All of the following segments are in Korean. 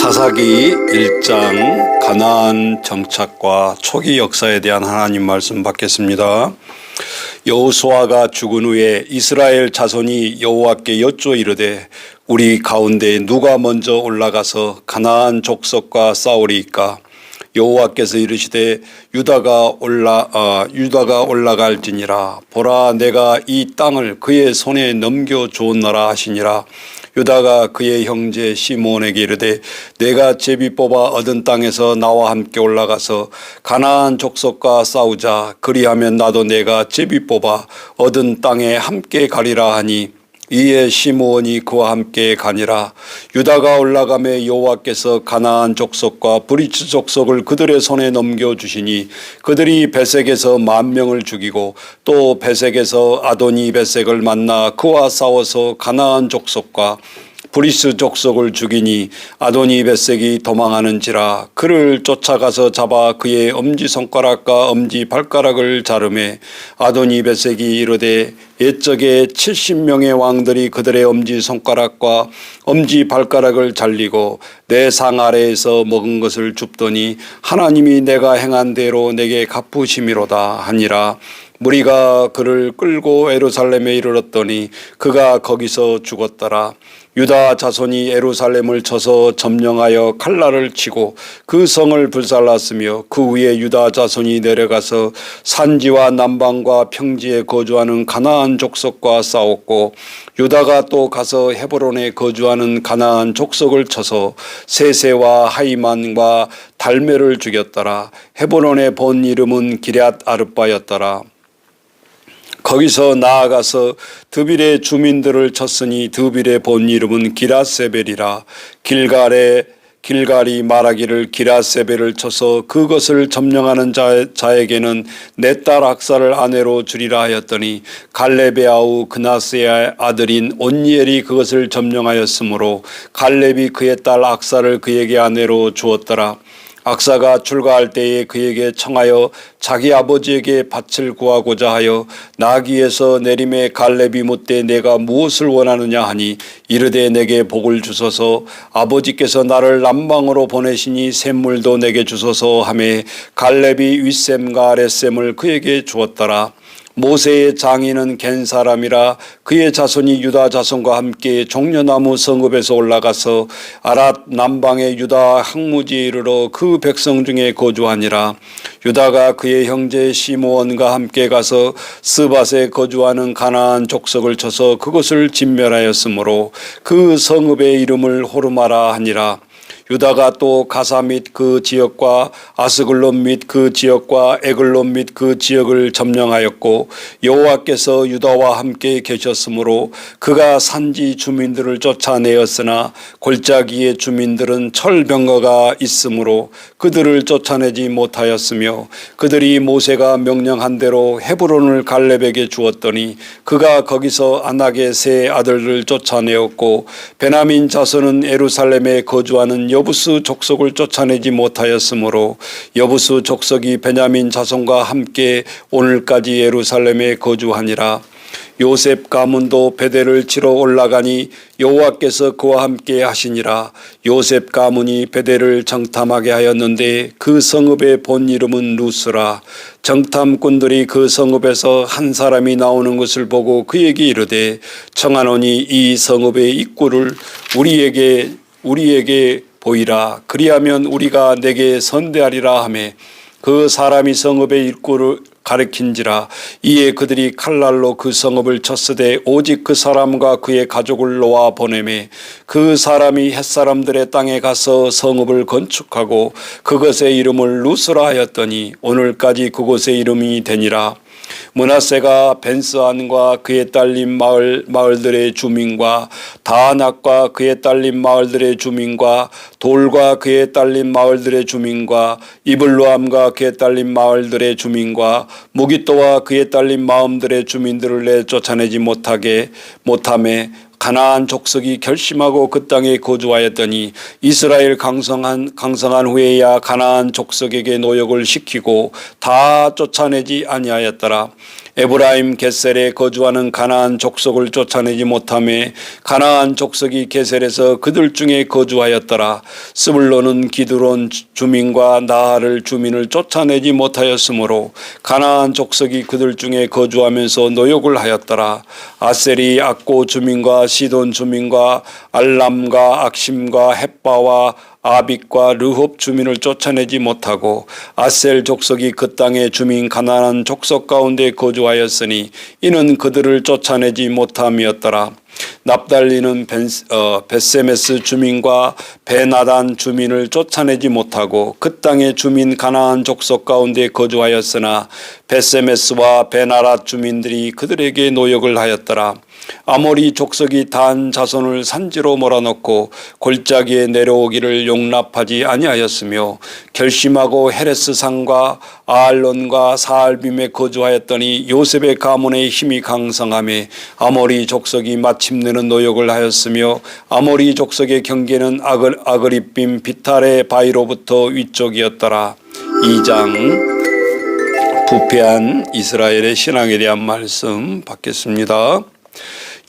사사기 1장 가나안 정착과 초기 역사에 대한 하나님 말씀 받겠습니다. 여호수아가 죽은 후에 이스라엘 자손이 여호와께 여쭈어 이르되 우리 가운데 누가 먼저 올라가서 가나안 족속과 싸우리이까? 여호와께서 이르시되 유다가 올라 아, 유다가 올라갈지니라. 보라 내가 이 땅을 그의 손에 넘겨 주었노라 하시니라 유다가 그의 형제 시몬에게 이르되 내가 제비 뽑아 얻은 땅에서 나와 함께 올라가서 가나안 족속과 싸우자. 그리하면 나도 내가 제비 뽑아 얻은 땅에 함께 가리라 하니 이에 시므온이 그와 함께 가니라. 유다가 올라가매 여호와께서 가나안 족속과 브리츠 족속을 그들의 손에 넘겨 주시니 그들이 베색에서 만 명을 죽이고 또 베색에서 아도니 베색을 만나 그와 싸워서 가나안 족속과 브리스 족속을 죽이니 아도니 베색이 도망하는지라 그를 쫓아가서 잡아 그의 엄지 손가락과 엄지 발가락을 자르매 아도니 베색이 이르되 옛적에 70명의 왕들이 그들의 엄지 손가락과 엄지 발가락을 잘리고 내 상 아래에서 먹은 것을 줍더니 하나님이 내가 행한 대로 내게 갚으심이로다 하니라 무리가 그를 끌고 에루살렘에 이르렀더니 그가 거기서 죽었더라. 유다 자손이 에루살렘을 쳐서 점령하여 칼날을 치고 그 성을 불살랐으며 그 위에 유다 자손이 내려가서 산지와 남방과 평지에 거주하는 가나안 족속과 싸웠고 유다가 또 가서 헤브론에 거주하는 가나안 족속을 쳐서 세세와 하이만과 달메를 죽였더라. 헤브론의 본 이름은 기럇 아르바였더라. 거기서 나아가서 드빌의 주민들을 쳤으니 드빌의 본 이름은 기라세벨이라 길갈에 길갈이 말하기를 기라세벨을 쳐서 그것을 점령하는 자, 자에게는 내 딸 악사를 아내로 주리라 하였더니 갈렙의 아우 그나스의 아들인 온니엘이 그것을 점령하였으므로 갈렙이 그의 딸 악사를 그에게 아내로 주었더라. 악사가 출가할 때에 그에게 청하여 자기 아버지에게 밭을 구하고자 하여 나귀에서 내림에 갈렙이 묻되 내가 무엇을 원하느냐 하니 이르되 내게 복을 주소서. 아버지께서 나를 남방으로 보내시니 샘물도 내게 주소서 하매 갈렙이 윗샘과 아랫샘을 그에게 주었더라 모세의 장인은 겐 사람이라 그의 자손이 유다 자손과 함께 종려나무 성읍에서 올라가서 아랏 남방의 유다 항무지에 이르러 그 백성 중에 거주하니라. 유다가 그의 형제 시므온과 함께 가서 스밧에 거주하는 가나안 족속을 쳐서 그것을 진멸하였으므로 그 성읍의 이름을 호르마라 하니라 유다가 또 가사 및 그 지역과 아스글론 및 그 지역과 에글론 및 그 지역을 점령하였고 여호와께서 유다와 함께 계셨으므로 그가 산지 주민들을 쫓아내었으나 골짜기의 주민들은 철병거가 있으므로 그들을 쫓아내지 못하였으며 그들이 모세가 명령한 대로 헤브론을 갈렙에게 주었더니 그가 거기서 아낙의 세 아들을 쫓아내었고 베나민 자손은 에루살렘에 거주하는 여부스 족속을 쫓아내지 못하였으므로 여부스 족속이 베냐민 자손과 함께 오늘까지 예루살렘에 거주하니라. 요셉 가문도 베델을 치러 올라가니 여호와께서 그와 함께 하시니라. 요셉 가문이 베델을 정탐하게 하였는데 그 성읍의 본 이름은 루스라. 정탐꾼들이 그 성읍에서 한 사람이 나오는 것을 보고 그에게 이르되 청하노니 이 성읍의 입구를 우리에게 우리에게 보이라. 그리하면 우리가 내게 선대하리라 하매 그 사람이 성읍의 입구를 가리킨지라. 이에 그들이 칼날로 그 성읍을 쳤으되 오직 그 사람과 그의 가족을 놓아 보내매 그 사람이 햇사람들의 땅에 가서 성읍을 건축하고 그것의 이름을 루스라 하였더니 오늘까지 그곳의 이름이 되니라 문하세가 벤스안과 그의 딸린 마을 마을들의 주민과 다낙과 그의 딸린 마을들의 주민과 돌과 그의 딸린 마을들의 주민과 이블루암과 그의 딸린 마을들의 주민과 무기또와 그의 딸린 마음들의 주민들을 내 쫓아내지 못하게 못함에 가나안 족속이 결심하고 그 땅에 거주하였더니 이스라엘 강성한 강성한 후에야 가나안 족속에게 노역을 시키고 다 쫓아내지 아니하였더라. 에브라임 겟셀에 거주하는 가나안 족속을 쫓아내지 못함에 가나안 족속이 겟셀에서 그들 중에 거주하였더라. 스불론은 기드론 주민과 나하를 주민을 쫓아내지 못하였으므로 가나안 족속이 그들 중에 거주하면서 노역을 하였더라. 아셀이 악고 주민과 시돈 주민과 알람과 악심과 햇바와 아빅과 르홉 주민을 쫓아내지 못하고 아셀 족속이 그 땅의 주민 가난한 족속 가운데 거주하였으니 이는 그들을 쫓아내지 못함이었더라. 납달리는 벤, 어, 베세메스 주민과 베나단 주민을 쫓아내지 못하고 그 땅의 주민 가나안 족속 가운데 거주하였으나 베세메스와 베나랏 주민들이 그들에게 노역을 하였더라. 아모리 족속이 단 자손을 산지로 몰아넣고 골짜기에 내려오기를 용납하지 아니하였으며 결심하고 헤레스 산과 아알론과 사알빔에 거주하였더니 요셉의 가문의 힘이 강성함에 아모리 족속이 마침내는 노역을 하였으며 아모리 족속의 경계는 아글, 아그리빔 비탈의 바위로부터 위쪽이었더라. 2장 부패한 이스라엘의 신앙에 대한 말씀 받겠습니다.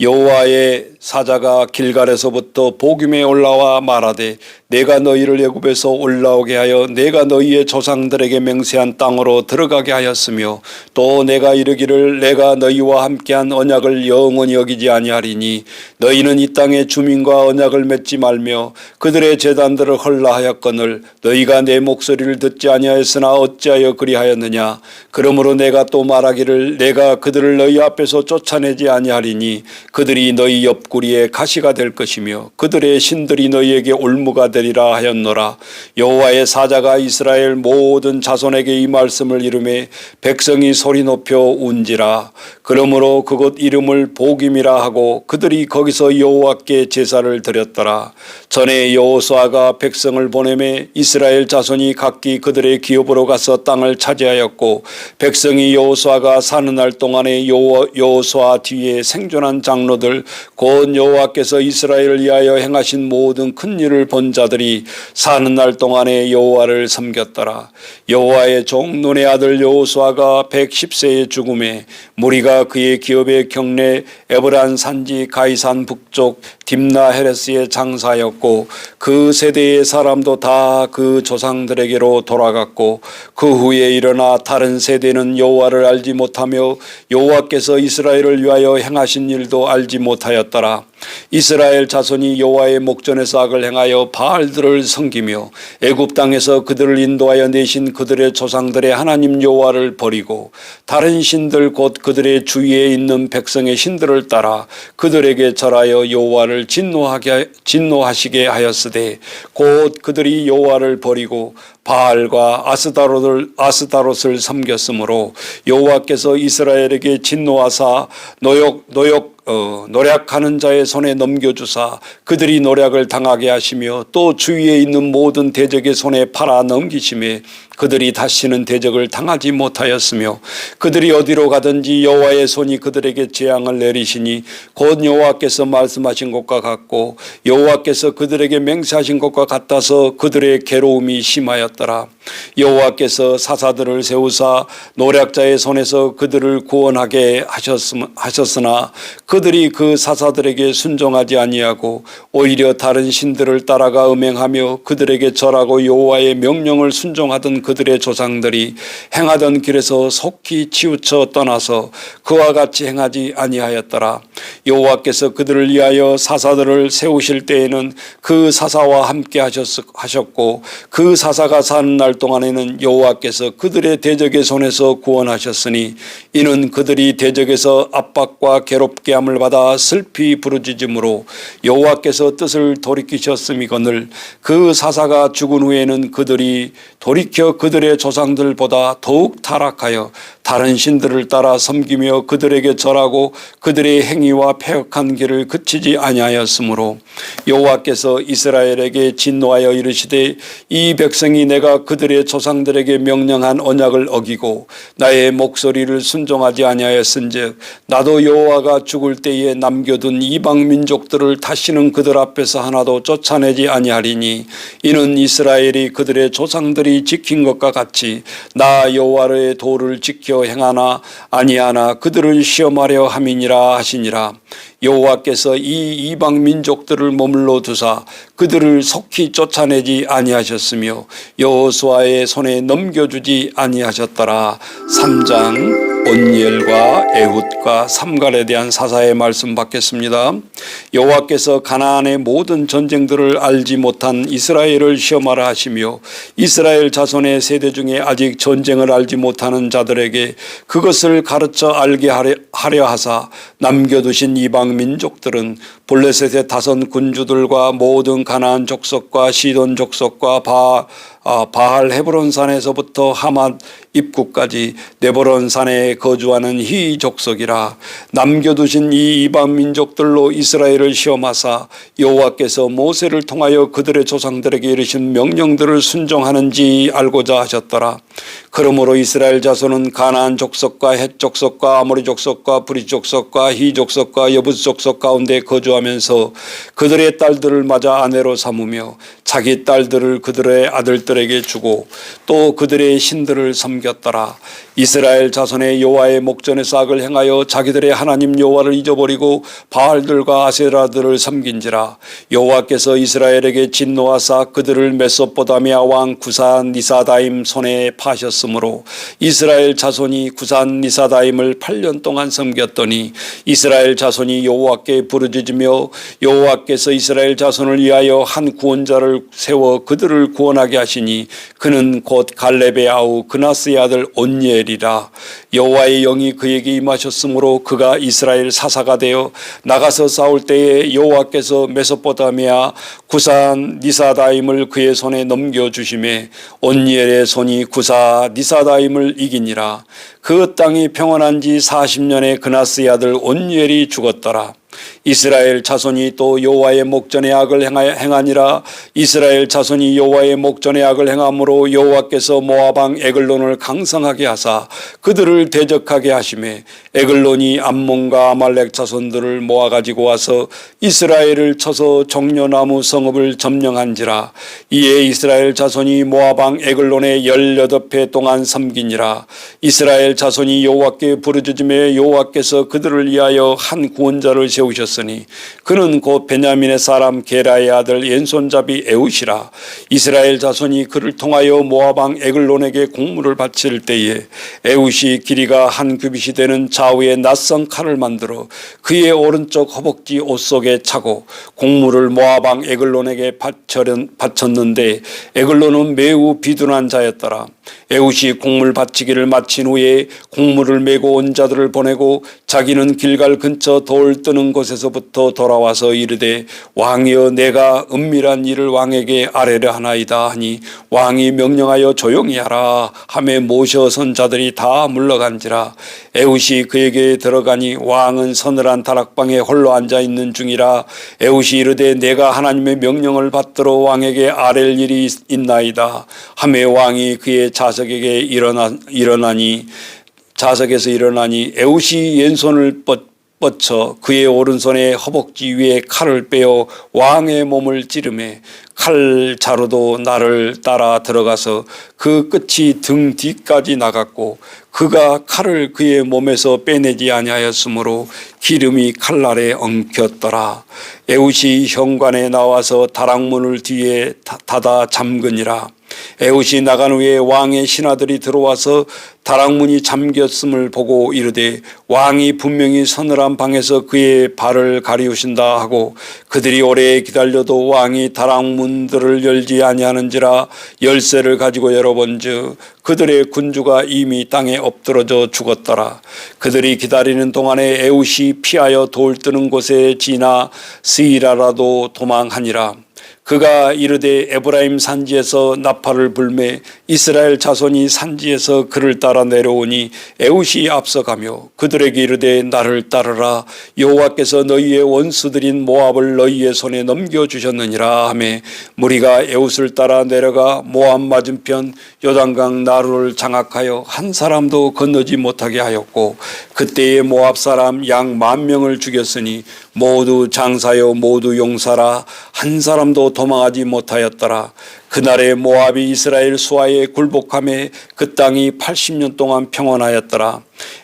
여호와의 사자가 길갈에서부터 복음에 올라와 말하되 내가 너희를 애굽에서 올라오게 하여 내가 너희의 조상들에게 맹세한 땅으로 들어가게 하였으며 또 내가 이르기를 내가 너희와 함께한 언약을 영원히 여기지 아니하리니 너희는 이 땅의 주민과 언약을 맺지 말며 그들의 재단들을 헐라하였거늘 너희가 내 목소리를 듣지 아니하였으나 어찌하여 그리하였느냐? 그러므로 내가 또 말하기를 내가 그들을 너희 앞에서 쫓아내지 아니하리니 그들이 너희 옆구리에 가시가 될 것이며 그들의 신들이 너희에게 올무가 되리라 하였노라. 여호와의 사자가 이스라엘 모든 자손에게 이 말씀을 이름에 백성이 소리 높여 운지라. 그러므로 그곳 이름을 복임이라 하고 그들이 거기서 여호와께 제사를 드렸더라. 전에 여호수아가 백성을 보내매 이스라엘 자손이 각기 그들의 기업으로 가서 땅을 차지하였고 백성이 여호수아가 사는 날 동안에 여호- 여호수아 뒤에 생존한 장 로들 곧 여호와께서 이스라엘을 위하여 행하신 모든 큰 일을 본 자들이 사는 날 동안에 여호와를 섬겼더라. 여호와의 종 눈의 아들 여호수아가 110세의 죽음에 무리가 그의 기업의 경내 에브란 산지 가이산 북쪽 딥나 헤레스의 장사였고 그 세대의 사람도 다 그 조상들에게로 돌아갔고 그 후에 일어나 다른 세대는 여호와를 알지 못하며 여호와께서 이스라엘을 위하여 행하신 일도 알지 못하였더라. 이스라엘 자손이 여호와의 목전에서 악을 행하여 바알들을 섬기며 애굽 땅에서 그들을 인도하여 내신 그들의 조상들의 하나님 여호와를 버리고 다른 신들 곧 그들의 주위에 있는 백성의 신들을 따라 그들에게 절하여 여호와를 진노하게 진노하시게 하였으되 곧 그들이 여호와를 버리고 바알과 아스다롯을 아스다롯을 섬겼으므로 여호와께서 이스라엘에게 진노하사 노역 노역 어, 노략하는 자의 손에 넘겨주사 그들이 노략을 당하게 하시며 또 주위에 있는 모든 대적의 손에 팔아 넘기심에 그들이 다시는 대적을 당하지 못하였으며 그들이 어디로 가든지 여호와의 손이 그들에게 재앙을 내리시니 곧 여호와께서 말씀하신 것과 같고 여호와께서 그들에게 맹세하신 것과 같아서 그들의 괴로움이 심하였더라. 여호와께서 사사들을 세우사 노략자의 손에서 그들을 구원하게 하셨으나 그들이 그 사사들에게 순종하지 아니하고 오히려 다른 신들을 따라가 음행하며 그들에게 절하고 여호와의 명령을 순종하던 그들의 조상들이 행하던 길에서 속히 치우쳐 떠나서 그와 같이 행하지 아니하였더라. 여호와께서 그들을 위하여 사사들을 세우실 때에는 그 사사와 함께 하셨, 하셨고 그 사사가 사는 날 동안에는 여호와께서 그들의 대적의 손에서 구원하셨으니 이는 그들이 대적에서 압박과 괴롭게 함을 받아 슬피 부르짖음으로 여호와께서 뜻을 돌이키셨음이거늘 그 사사가 죽은 후에는 그들이 돌이켜 그들의 조상들보다 더욱 타락하여 다른 신들을 따라 섬기며 그들에게 절하고 그들의 행위와 폐역한 길을 그치지 아니하였으므로 여호와께서 이스라엘에게 진노하여 이르시되 이 백성이 내가 그들의 조상들에게 명령한 언약을 어기고 나의 목소리를 순종하지 아니하였은즉 나도 여호와가 죽을 때에 남겨둔 이방 민족들을 다시는 그들 앞에서 하나도 쫓아내지 아니하리니 이는 이스라엘이 그들의 조상들이 지킨 것과 같이 나 여호와의 도를 지켜 지켜 행하나 아니하나 그들을 시험하려 함이니라 하시니라 여호와께서 이 이방 민족들을 머물러 두사 그들을 속히 쫓아내지 아니하셨으며 여호수아의 손에 넘겨주지 아니하셨더라 3장 온니엘과 에훗과 삼갈에 대한 사사의 말씀 받겠습니다. 여호와께서 가나안의 모든 전쟁들을 알지 못한 이스라엘을 시험하라 하시며 이스라엘 자손의 세대 중에 아직 전쟁을 알지 못하는 자들에게 그것을 가르쳐 알게 하려, 하사 남겨두신 이방 민족들은 블레셋의 다선 군주들과 모든 가나안 족속과 시돈 족속과 바 아, 바알 헤브론 산에서부터 하맛 입구까지 네보론 산에 거주하는 희 족속이라 남겨두신 이 이방 민족들로 이스라엘을 시험하사 여호와께서 모세를 통하여 그들의 조상들에게 이르신 명령들을 순종하는지 알고자 하셨더라. 그러므로 이스라엘 자손은 가나안 족속과 헷 족속과 아모리 족속과 브리 족속과 희 족속과 여부스 족속 가운데 거주하면서 그들의 딸들을 맞아 아내로 삼으며 자기 딸들을 그들의 아들들 에게 주고 또 그들의 신들을 섬겼더라. 이스라엘 자손의 여호와의 목전에서 악을 행하여 자기들의 하나님 여호와를 잊어버리고 바알들과 아세라들을 섬긴지라 여호와께서 이스라엘에게 진노하사 그들을 메소포다미아 왕 구산 니사다임 손에 파셨으므로 이스라엘 자손이 구산 니사다임을 8년 동안 섬겼더니 이스라엘 자손이 여호와께 부르짖으며 여호와께서 이스라엘 자손을 위하여 한 구원자를 세워 그들을 구원하게 하 시니 그는 곧 갈렙의 아우 그나스의 아들 온니엘이라 여호와의 영이 그에게 임하셨으므로 그가 이스라엘 사사가 되어 나가서 싸울 때에 여호와께서 메소포타미아 구산 니사다임을 그의 손에 넘겨 주심에 온니엘의 손이 구사 니사다임을 이기니라. 그 땅이 평안한 지 40년에 그나스의 아들 온니엘이 죽었더라 이스라엘 자손이 또 여호와의 목전에 악을 행하- 행하니라. 이스라엘 자손이 여호와의 목전에 악을 행함으로 여호와께서 모아방 에글론을 강성하게 하사 그들을 대적하게 하심에 에글론이 암몬과 아말렉 자손들을 모아 가지고 와서 이스라엘을 쳐서 종려나무 성읍을 점령한지라. 이에 이스라엘 자손이 모아방 열여덟 해 동안 섬기니라. 이스라엘 자손이 여호와께 부르짖음에 여호와께서 그들을 위하여 한 구원자를 세우셨으니 그는 곧 베냐민의 사람 게라의 아들 왼손잡이 에웃이라 이스라엘 자손이 그를 통하여 모아방 에글론에게 공물을 바칠 때에 에웃이 길이가 한 규빗이 되는 좌우에 낯선 칼을 만들어 그의 오른쪽 허벅지 옷 속에 차고 공물을 모아방 에글론에게 바쳤는데 에글론은 매우 비둔한 자였더라. 에웃이 공물 바치기를 마친 후에 공물을 메고 온 자들을 보내고 자기는 길갈 근처 돌 뜨는 곳에서부터 돌아와서 이르되 왕이여 내가 은밀한 일을 왕에게 아뢰려 하나이다 하니 왕이 명령하여 조용히 하라 하매 모셔선 자들이 다 물러간지라. 에웃이 그에게 들어가니 왕은 서늘한 다락방에 홀로 앉아 있는 중이라. 에웃이 이르되 내가 하나님의 명령을 받들어 왕에게 아랠 일이 있- 있나이다 하매 왕이 그의 자석에게 일어나 일어나니 자석에서 일어나니 에웃이 왼손을 뻗 뻗쳐 그의 오른손에 허벅지 위에 칼을 빼어 왕의 몸을 찌르매 칼 자루도 나를 따라 들어가서 그 끝이 등 뒤까지 나갔고 그가 칼을 그의 몸에서 빼내지 아니하였으므로 기름이 칼날에 엉켰더라. 에웃이 현관에 나와서 다락문을 뒤에 다- 닫아 잠그니라 에웃이 나간 후에 왕의 신하들이 들어와서 다락문이 잠겼음을 보고 이르되 왕이 분명히 서늘한 방에서 그의 발을 가리우신다 하고 그들이 오래 기다려도 왕이 다락문들을 열지 아니하는지라 열쇠를 가지고 열어본즉 그들의 군주가 이미 땅에 엎드러져 죽었더라. 그들이 기다리는 동안에 에웃이 피하여 돌 뜨는 곳에 지나 스이라라도 도망하니라 그가 이르되 에브라임 산지에서 나팔을 불매 이스라엘 자손이 산지에서 그를 따라 내려오니 에웃이 앞서가며 그들에게 이르되 나를 따르라. 여호와께서 너희의 원수들인 모압을 너희의 손에 넘겨 주셨느니라 하매 무리가 에웃을 따라 내려가 모압 맞은편 요단강 나루를 장악하여 한 사람도 건너지 못하게 하였고 그때에 모압 사람 양 만 명을 죽였으니 모두 장사여 모두 용사라 한 사람도 도망하지 못하였더라. 그날에 모압이 이스라엘 수하에 굴복함에 그 땅이 80년 동안 평온하였더라.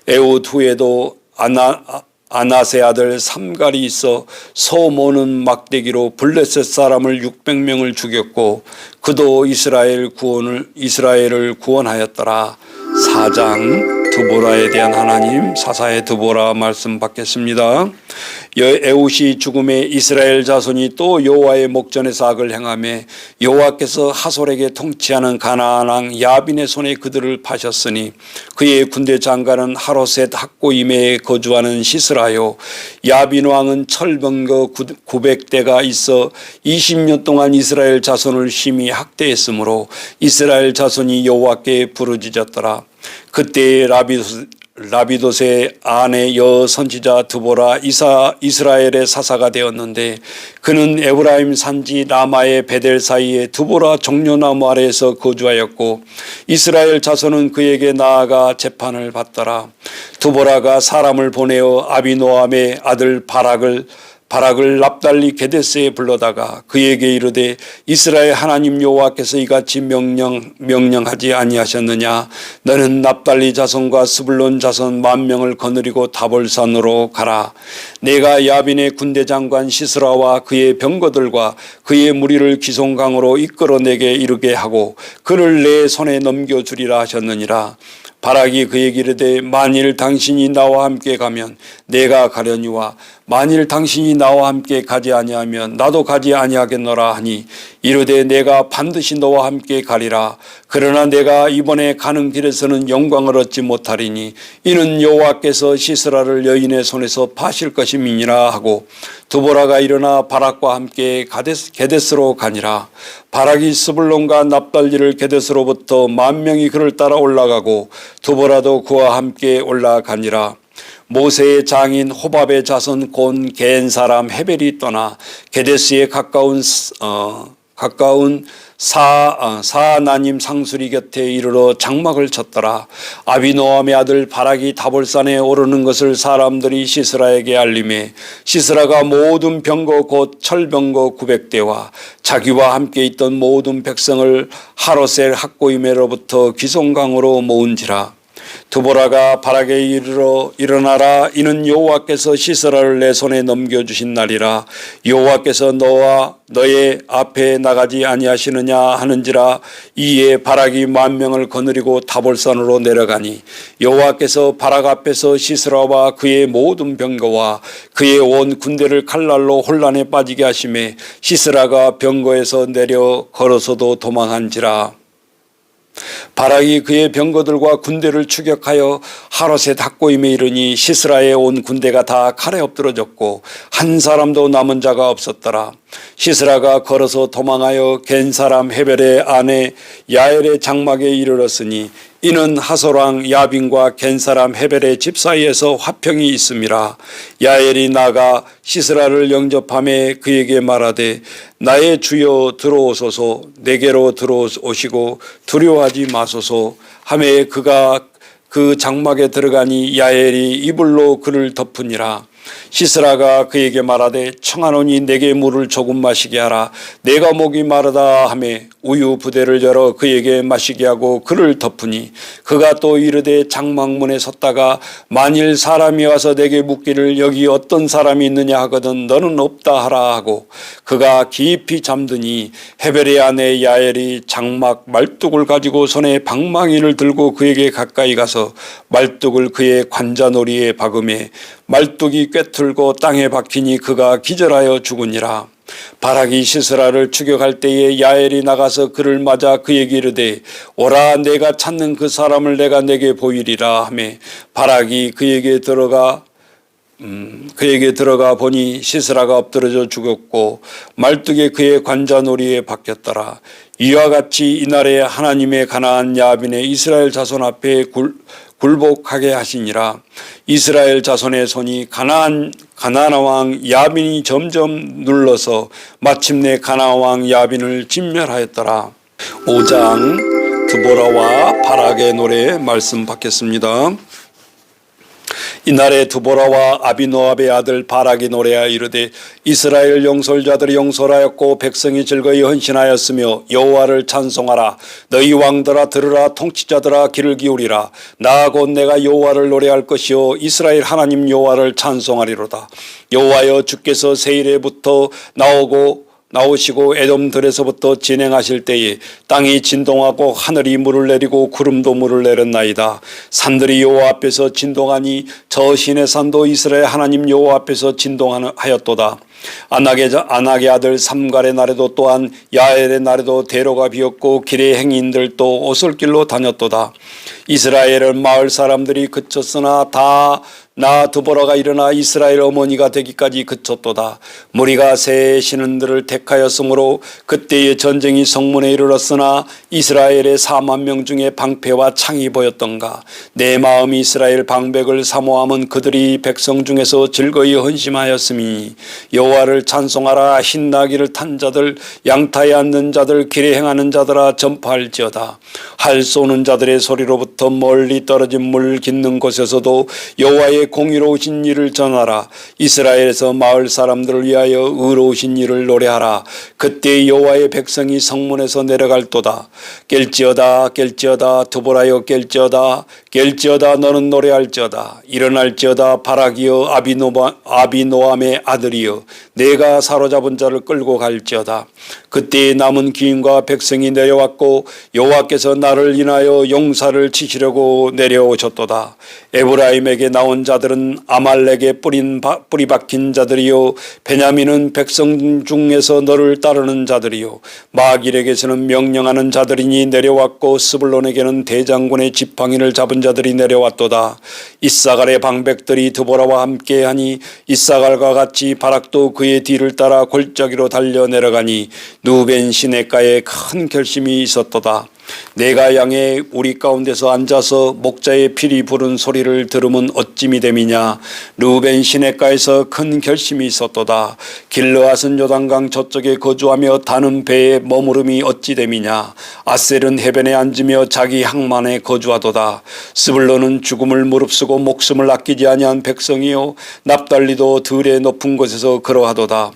에웃 후에도 아나 아나세 아들 삼갈이 있어 소 모는 막대기로 블레셋 사람을 600명을 죽였고 그도 이스라엘 구원을 이스라엘을 구원하였더라. 사장 드보라에 대한 하나님 사사의 드보라 말씀 받겠습니다. 여 에웃이 죽음에 이스라엘 자손이 또 여호와의 목전에서 악을 행하며 여호와께서 하솔에게 통치하는 가나안 왕 야빈의 손에 그들을 파셨으니 그의 군대 장관은 하로셋 학고임에 거주하는 시스라요 야빈 왕은 철병거 900대가 있어 20년 동안 이스라엘 자손을 심히 학대했으므로 이스라엘 자손이 여호와께 부르짖었더라 그때 라비도, 라비도의 아내 여 선지자 드보라 이사 이스라엘의 사사가 되었는데 그는 에브라임 산지 라마의 베델 사이에 드보라 종려나무 아래에서 거주하였고 이스라엘 자손은 그에게 나아가 재판을 받더라. 드보라가 사람을 보내어 아비노함의 아들 바락을 바락을 납달리 게데스에 불러다가 그에게 이르되 이스라엘 하나님 여호와께서 이같이 명령 명령하지 아니하셨느냐? 너는 납달리 자손과 스불론 자손 만 명을 거느리고 다볼산으로 가라. 내가 야빈의 군대 장관 시스라와 그의 병거들과 그의 무리를 기송강으로 이끌어 내게 이르게 하고 그를 내 손에 넘겨 주리라 하셨느니라. 바락이 그에게 이르되 만일 당신이 나와 함께 가면 내가 가려니와 만일 당신이 나와 함께 가지 아니하면 나도 가지 아니하겠노라 하니 이르되 내가 반드시 너와 함께 가리라. 그러나 내가 이번에 가는 길에서는 영광을 얻지 못하리니 이는 여호와께서 시스라를 여인의 손에서 파실 것임이니라 하고 두보라가 일어나 바락과 함께 가데스, 게데스로 가니라. 바락이 스불론과 납달리를 게데스로부터 만 명이 그를 따라 올라가고 두보라도 그와 함께 올라가니라 모세의 장인 호밥의 자손 곤 겐 사람 헤벨이 떠나 게데스에 가까운 어, 가까운 사, 어, 사나님 상수리 곁에 이르러 장막을 쳤더라. 아비노함의 아들 바락이 다볼산에 오르는 것을 사람들이 시스라에게 알림해 시스라가 모든 병거 곧 철병거 900대와 자기와 함께 있던 모든 백성을 하로셀 학고임에로부터 기송강으로 모은지라. 두보라가 바락에 이르러 일어나라. 이는 여호와께서 시스라를 내 손에 넘겨 주신 날이라. 여호와께서 너와 너의 앞에 나가지 아니하시느냐 하는지라. 이에 바락이 만 명을 거느리고 타볼산으로 내려가니 여호와께서 바락 앞에서 시스라와 그의 모든 병거와 그의 온 군대를 칼날로 혼란에 빠지게 하심에 시스라가 병거에서 내려 걸어서도 도망한지라 바락이 그의 병거들과 군대를 추격하여 하롯에 닫고임에 이르니 시스라에 온 군대가 다 칼에 엎드러졌고 한 사람도 남은 자가 없었더라. 시스라가 걸어서 도망하여 겐 사람 헤벨의 아내 야엘의 장막에 이르렀으니 이는 하소랑 야빈과 겐 사람 헤벨의 집 사이에서 화평이 있음이라 야엘이 나가 시스라를 영접함에 그에게 말하되 나의 주여 들어오소서 내게로 들어오시고 두려워하지 마소서. 하매 그가 그 장막에 들어가니 야엘이 이불로 그를 덮으니라 시스라가 그에게 말하되 청하노니 내게 물을 조금 마시게 하라. 내가 목이 마르다 하매 우유 부대를 열어 그에게 마시게 하고 그를 덮으니 그가 또 이르되 장막문에 섰다가 만일 사람이 와서 내게 묻기를 여기 어떤 사람이 있느냐 하거든 너는 없다 하라 하고 그가 깊이 잠드니 헤벨의 아내 야엘이 장막 말뚝을 가지고 손에 방망이를 들고 그에게 가까이 가서 말뚝을 그의 관자놀이에 박음에 말뚝이 꿰틀고 땅에 박히니 그가 기절하여 죽으니라. 바락이 시스라를 추격할 때에 야엘이 나가서 그를 맞아 그에게 이르되 오라 내가 찾는 그 사람을 내가 내게 보이리라 하매 바락이 그에게 들어가 음, 그에게 들어가 보니 시스라가 엎드러져 죽었고 말뚝에 그의 관자놀이에 박혔더라. 이와 같이 이날에 하나님의 가나안 야빈의 이스라엘 자손 앞에 굴, 굴복하게 하시니라. 이스라엘 자손의 손이 가나안 가나안 왕 야빈이 점점 눌러서 마침내 가나안 왕 야빈을 진멸하였더라. 5장 드보라와 바락의 노래 말씀 받겠습니다. 이날에 두보라와 아비노압의 아들 바락이 노래하여 이르되 이스라엘 용솔자들이 용솔하였고 백성이 즐거이 헌신하였으며 여호와를 찬송하라. 너희 왕들아 들으라 통치자들아 귀를 기울이라. 나 곧 내가 여호와를 노래할 것이요 이스라엘 하나님 여호와를 찬송하리로다. 여호와여 주께서 세일에부터 나오고 나오시고 에돔들에서부터 진행하실 때에 땅이 진동하고 하늘이 물을 내리고 구름도 물을 내렸나이다. 산들이 여호와 앞에서 진동하니 저 신의 산도 이스라엘 하나님 여호와 앞에서 진동하였도다. 아낙의, 아낙의 아들 삼갈의 날에도 또한 야엘의 날에도 대로가 비었고 길의 행인들도 오솔길로 다녔도다. 이스라엘은 마을 사람들이 그쳤으나 다 나 두보라가 일어나 이스라엘 어머니가 되기까지 그쳤도다. 무리가 새 신은들을 택하였으므로 그때의 전쟁이 성문에 이르렀으나 이스라엘의 4만 명 중에 방패와 창이 보였던가. 내 마음이 이스라엘 방백을 사모함은 그들이 백성 중에서 즐거이 헌심하였음이 여호와를 찬송하라 신나기를 탄 자들 양타에 앉는 자들 길에 행하는 자들아 전파할지어다. 할 쏘는 자들의 소리로부터 멀리 떨어진 물 깃는 곳에서도 여호와의 공의로우신 일을 전하라. 이스라엘에서 마을 사람들을 위하여 의로우신 일을 노래하라. 그때 여호와의 백성이 성문에서 내려갈도다. 깰지어다 깰지어다 두보라여 깰지어다 깰지어다 너는 노래할지어다. 일어날지어다 바라기여 아비노암의 아들이여. 내가 사로잡은 자를 끌고 갈지어다. 그때 남은 기인과 백성이 내려왔고 여호와께서 나를 인하여 용사를 치시려고 내려오셨도다. 에브라임에게 나온 자들은 아말렉에 뿌린 바, 뿌리 박힌 자들이요. 베냐민은 백성 중에서 너를 따르는 자들이요. 마길에게서는 명령하는 자들이니 내려왔고 스불론에게는 대장군의 지팡이를 잡은 자들이 내려왔도다. 이사갈의 방백들이 드보라와 함께하니 이사갈과 같이 바락도 그의 뒤를 따라 골짜기로 달려 내려가니 누벤 시내가에 큰 결심이 있었도다 내가 양의 우리 가운데서 앉아서 목자의 피리 부른 소리를 들으면 어찌미 됨이냐? 루벤 시내가에서 큰 결심이 있었도다. 길르앗은 요단강 저쪽에 거주하며 다는 배에 머무름이 어찌 됨이냐? 아셀은 해변에 앉으며 자기 항만에 거주하도다. 스불로는 죽음을 무릅쓰고 목숨을 아끼지 아니한 백성이요. 납달리도 들의 높은 곳에서 걸어하도다.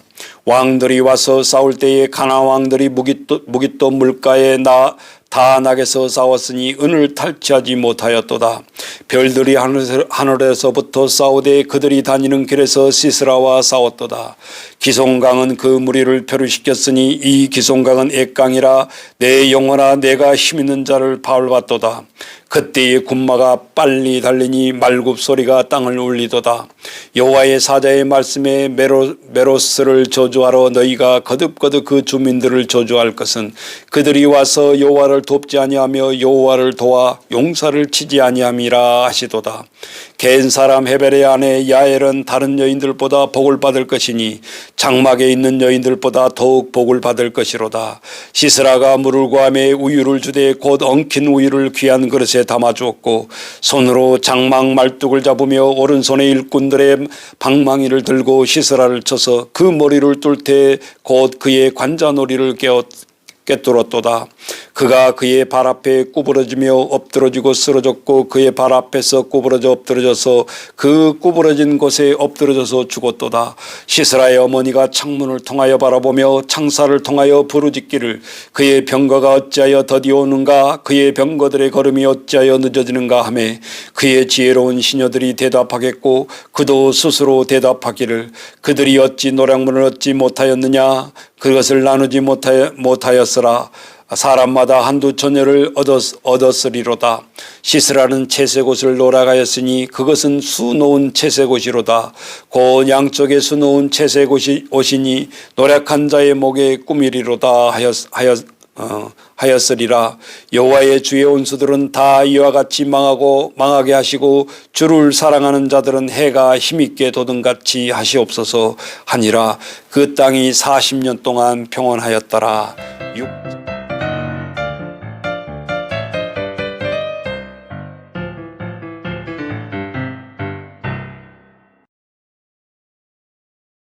왕들이 와서 싸울 때에 가나 왕들이 무깃도, 무깃도 물가에 나 다낙에서 싸웠으니 은을 탈취하지 못하였도다. 별들이 하늘에서, 부터 싸우되 그들이 다니는 길에서 시스라와 싸웠도다. 기송강은 그 무리를 표류시켰으니 이 기송강은 액강이라 내 영혼아 내가 힘 있는 자를 바울받도다. 그때의 군마가 빨리 달리니 말굽 소리가 땅을 울리도다. 여호와의 사자의 말씀에 메로, 메로스를 저주하러 너희가 거듭거듭 그 주민들을 저주할 것은 그들이 와서 여호와를 돕지 아니하며 여호와를 도와 용사를 치지 아니함이라 하시도다. 겐 사람 헤벨의 아내 야엘은 다른 여인들보다 복을 받을 것이니 장막에 있는 여인들보다 더욱 복을 받을 것이로다. 시스라가 물을 구함에 우유를 주되 곧 엉킨 우유를 귀한 그릇에 담아 주었고 손으로 장막 말뚝을 잡으며 오른손에 일꾼들의 방망이를 들고 시스라를 쳐서 그 머리를 뚫되 곧 그의 관자놀이를 깨었 꿰뚫었도다. 그가 그의 발 앞에 구부러지며 엎드러지고 쓰러졌고 그의 발 앞에서 구부러져 엎드러져서 그 구부러진 곳에 엎드러져서 죽었도다. 시스라의 어머니가 창문을 통하여 바라보며 창사를 통하여 부르짖기를 그의 병거가 어찌하여 더디오는가 그의 병거들의 걸음이 어찌하여 늦어지는가 하매 그의 지혜로운 시녀들이 대답하겠고 그도 스스로 대답하기를 그들이 어찌 노량문을 얻지 못하였느냐 그것을 나누지 못하였, 못하였으라 사람마다 한두 처녀를 얻었, 얻었으리로다. 시스라는 채색옷을 놀아가였으니 그것은 수놓은 채색옷이로다. 고 양쪽에 수놓은 채색옷이 옷이니 노력한 자의 목에 꾸미리로다 하였, 하였, 어, 하였으리라. 여호와의 주의 온수들은 다 이와 같이 망하고 망하게 하시고 주를 사랑하는 자들은 해가 힘있게 도든같이 하시옵소서 하니라. 그 땅이 40년 동안 평온하였더라